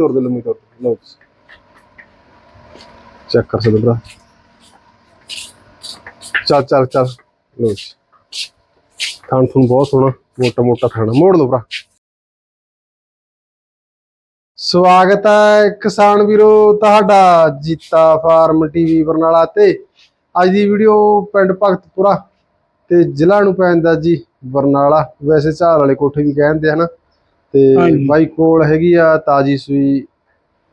ਤੋਰ ਦੇ ਲੰਮੀ ਤੋਰ ਲਓ ਚੈੱਕ ਕਰ ਸਕਦੇ ਭਰਾ। ਚੱਲ ਚੱਲ ਚੱਲ। ਲਓ ਜੀ। ਥਣ ਥਣ ਬਹੁਤ ਸੋਹਣਾ, ਮੋਟਾ ਮੋਟਾ ਥਾਣਾ ਮੋੜ ਲਓ ਭਰਾ। ਸਵਾਗਤ ਹੈ ਕਿਸਾਨ ਵੀਰੋ, ਤੁਹਾਡਾ ਜੀਤਾ ਫਾਰਮ ਟੀਵੀ ਬਰਨਾਲਾ ਤੇ। ਅੱਜ ਦੀ ਵੀਡੀਓ ਪਿੰਡ ਭਗਤਪੁਰਾ ਤੇ ਜ਼ਿਲ੍ਹਾ ਨੂੰ ਪੈਂਦਾ ਜੀ ਬਰਨਾਲਾ। ਵੈਸੇ ਝਾਲ ਵਾਲੇ ਕੋਠੇ ਵੀ ਕਹਿੰਦੇ ਹਨਾ ਤੇ ਹਾਂਜੀ। ਬਾਈ ਕੋਲ ਹੈਗੀ ਆ ਤਾਜੀ ਸੂਈ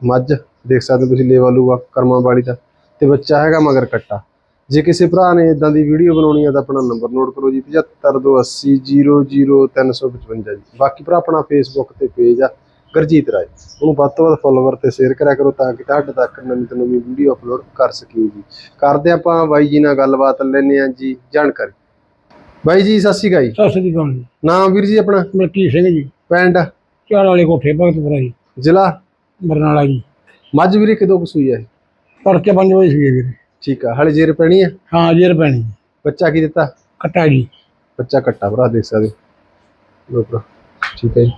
ਮੱਝ ਦੇਖ ਸਕਦੇ ਹੋ ਤੁਸੀਂ ਲੇਵਾ ਲੂਆ ਕਰਮਾਂ ਵਾਲੀ ਦਾ ਤੇ ਬੱਚਾ ਹੈਗਾ ਮਗਰ ਕੱਟਾ। ਜੇ ਕਿਸੇ ਭਰਾ ਨੇ ਇਦਾਂ ਦੀ ਵੀਡੀਓ ਬਣਾਉਣੀ ਹੈ ਤਾਂ ਆਪਣਾ ਨੰਬਰ ਨੋਟ ਕਰੋ ਜੀ 7528000355 ਜੀ। ਬਾਕੀ ਭਰਾ ਆਪਣਾ ਫੇਸਬੁੱਕ ਤੇ ਪੇਜ ਆ ਗਰਜੀਤ ਰਾਏ। ਉਹਨੂੰ ਵੱਧ ਤੋਂ ਵੱਧ ਫੋਲੋਵਰ ਤੇ ਸ਼ੇਅਰ ਕਰਿਆ ਕਰੋ ਤਾਂ ਕਿ ਤੁਹਾਡੇ ਤੱਕ ਨਵੀਂ ਤੋਂ ਨਵੀਂ ਵੀਡੀਓ ਅਪਲੋਡ ਕਰ ਸਕੀਏ ਜੀ। ਕਰਦੇ ਆਪਾਂ ਬਾਈ ਜੀ ਨਾਲ ਗੱਲਬਾਤ ਲੈਣੇ ਆ ਜੀ ਜਾਣਕਾਰੀ। ਬਾਈ ਜੀ ਸਤਿ ਸ਼੍ਰੀ ਅਕਾਲ ਜੀ। ਸਤਿ ਸ੍ਰੀ ਅਕਾਲ ਜੀ। ਨਾਮ ਵੀਰ ਜੀ ਆਪਣਾ? ਮਲਕੀ ਸਿੰਘ ਜੀ। ਪਿੰਡ? ਚਾਰ ਵਾਲੇ ਕੋਠੇ ਭਗਤਪੁਰਾ ਜੀ। ਜ਼ਿਲ੍ਹਾ? ਬਰਨਾਲਾ ਜੀ। ਮੱਝ ਵੀਰੇ ਕਿਦੋਂ ਕਸੂਈ ਹੈ ਤੜਕੇ 5 ਵਜੇ ਸੀਗੇ ਵੀਰੇ। ਠੀਕ ਆ ਹਲੇ ਜੇਰ ਪੈਣੀ ਆ? ਹਾਂ ਜੇਰ ਪੈਣੀ। ਬੱਚਾ ਕੀ ਦਿੱਤਾ? ਕਟਾ ਜੀ। ਬੱਚਾ ਕੱਟਾ ਭਰਾ ਦੇਖ ਸਕਦੇ ਹੋ। ਲਓ ਭਰਾ ਠੀਕ ਹੈ ਜੀ।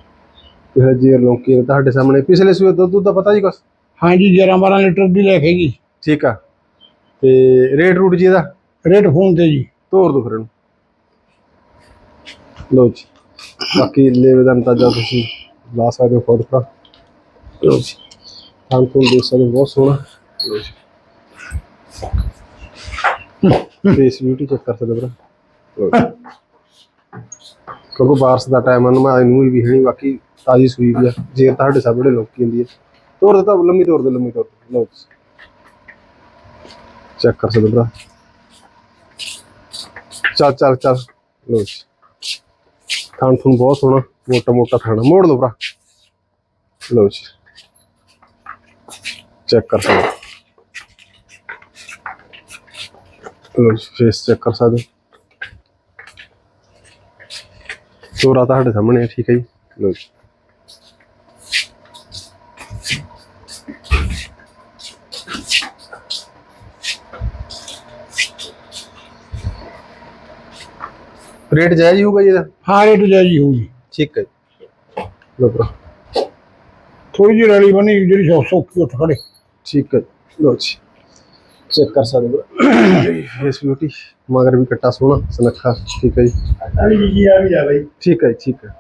ਇਹ ਜੇਰ ਲੋਕੀ ਤੁਹਾਡੇ ਸਾਹਮਣੇ। ਪਿਛਲੇ ਸੂਏ ਦੁੱਧ ਦਾ ਪਤਾ ਜੀ ਕੁਛ? ਹਾਂ ਜੀ 11 12 ਲੀਟਰ ਦੀ ਲੈ ਕੇ ਜੀ। ਠੀਕ ਆ। ਤੇ ਰੇਟ ਰੂਟ ਜੀ ਇਹਦਾ? ਰੇਟ ਫੋਨ ਤੇ ਜੀ। ਤੋਰ ਦੋ ਫਿਰ ਇਹਨੂੰ। ਲਓ ਜੀ। ਬਾਕੀ ਲੇਵੇ ਦਾ ਅੰਦਾਜ਼ਾ ਤੁਸੀਂ ਲਾ ਸਕਦੇ ਹੋ ਖੁਦ ਭਰਾ ਲਓ ਜੀ। ਤਾਂ ਤੋਂ ਦੇਖ ਸਕਦੇ ਹੋ, ਬਹੁਤ ਸੋਹਣਾ। ਲਓ ਜੀ। ਫੇਸ ਬਿਊਟੀ ਚੈੱਕ ਕਰ ਸਕਦੇ ਹੋ ਭਰਾ। ਲਓ ਜੀ। ਕਿਉਂਕਿ ਬਾਰਸ ਦਾ ਟਾਈਮ ਹਨ ਮੈਂ ਇਹਨੂੰ ਵੀ ਹਣੀ ਬਾਕੀ ਤਾਜੀ ਸੂਈ ਵੀ ਆ। ਜੇਰ ਤੁਹਾਡੇ ਬੜੇ ਲੋਕੀ ਹੁੰਦੀ ਹੈ ਤੋਰ ਦੇ ਤਾਂ ਲੰਮੀ ਤੋਰ ਦੇ ਲੰਮੀ ਤੋਰ ਦੇ। ਲਓ ਜੀ। ਚੈੱਕ ਕਰ ਸਕਦੇ ਹੋ ਭਰਾ। ਚੱਲ ਚੱਲ ਚੱਲ। ਲੋ ਜੀ। ਥਣ ਥਣ ਬਹੁਤ ਸੋਹਣਾ, ਮੋਟਾ ਮੋਟਾ ਥਣ ਮੋੜ ਲਓ ਭਰਾ। ਲੋ ਜੀ। ਚੈੱਕ ਕਰ ਸਕਦੇ ਲੋ ਜੀ ਫੇਸ ਚੈੱਕ ਕਰ ਸਕਦੇ ਤੋਰਾ ਤੁਹਾਡੇ ਸਾਹਮਣੇ ਠੀਕ ਹੈ ਜੀ। ਲੋ ਜੀ। ਰੇਟ ਜਾਇਜ਼ ਹੀ ਹੋਊਗਾ ਜੀ ਇਹਦਾ? ਹਾਂ ਰੇਟ ਜਾਇਜ਼ ਹੀ ਹੋਊਗੀ। ਠੀਕ ਹੈ ਜੀ। ਲੋ ਭਰਾ। ਥੋੜੀ ਜਿਹੀ ਰਲੀ ਬਣੀ ਜਿਹੜੀ ਸੌ ਸੌਖੀ ਉੱਠ ਖੜੇ ਠੀਕ ਹੈ। ਲੋ ਜੀ। ਚੈੱਕ ਕਰ ਸਕਦੇ ਹੋ। ਫੇਸ ਬਿਊਟੀ ਮਗਰ ਵੀ ਕੱਟਾ ਸੋਹਣਾ ਸੁਨੱਖਾ। ਠੀਕ ਹੈ ਜੀ। ਅਲੀ ਜੀ ਆ ਵੀ ਜਾ ਬਈ। ਠੀਕ ਹੈ ਜੀ, ਠੀਕ ਹੈ।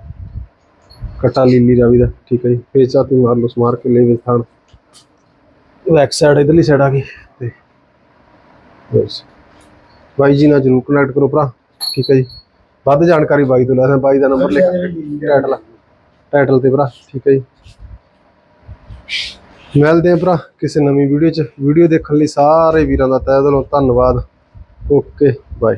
ਕੱਟਾ ਲੀਲੀ ਰਾਵੀ ਦਾ। ਠੀਕ ਹੈ ਜੀ। ਆ ਤੂੰ ਮਾਰ ਲੋ ਸਮਾਰ ਕੇ ਲੈ ਵੇ ਥਾਣ ਬੈਕ ਸਾਈਡ ਇਧਰਲੀ ਸਾਈਡ ਆ ਗਈ। ਤੇ ਬਸ ਬਾਈ ਜੀ ਨਾਲ ਜਰੂਰ ਕਨੈਕਟ ਕਰੋ ਭਰਾ। ਠੀਕ ਹੈ ਜੀ। ਵੱਧ ਜਾਣਕਾਰੀ ਬਾਈ ਤੋਂ ਲੈ ਸਕਦੇ ਬਾਈ ਦਾ ਨੰਬਰ ਲਿਖ ਟਾਈਟਲ ਟਾਈਟਲ ਤੇ ਭਰਾ ਠੀਕ ਹੈ ਜੀ। ਮਿਲਦੇ ਆ ਭਰਾ ਕਿਸੇ ਨਵੀਂ ਵੀਡੀਓ 'ਚ। ਵੀਡੀਓ ਦੇਖਣ ਲਈ ਸਾਰੇ ਵੀਰਾਂ ਦਾ ਤਹਿ ਦਿਲੋਂ ਧੰਨਵਾਦ। Okay bye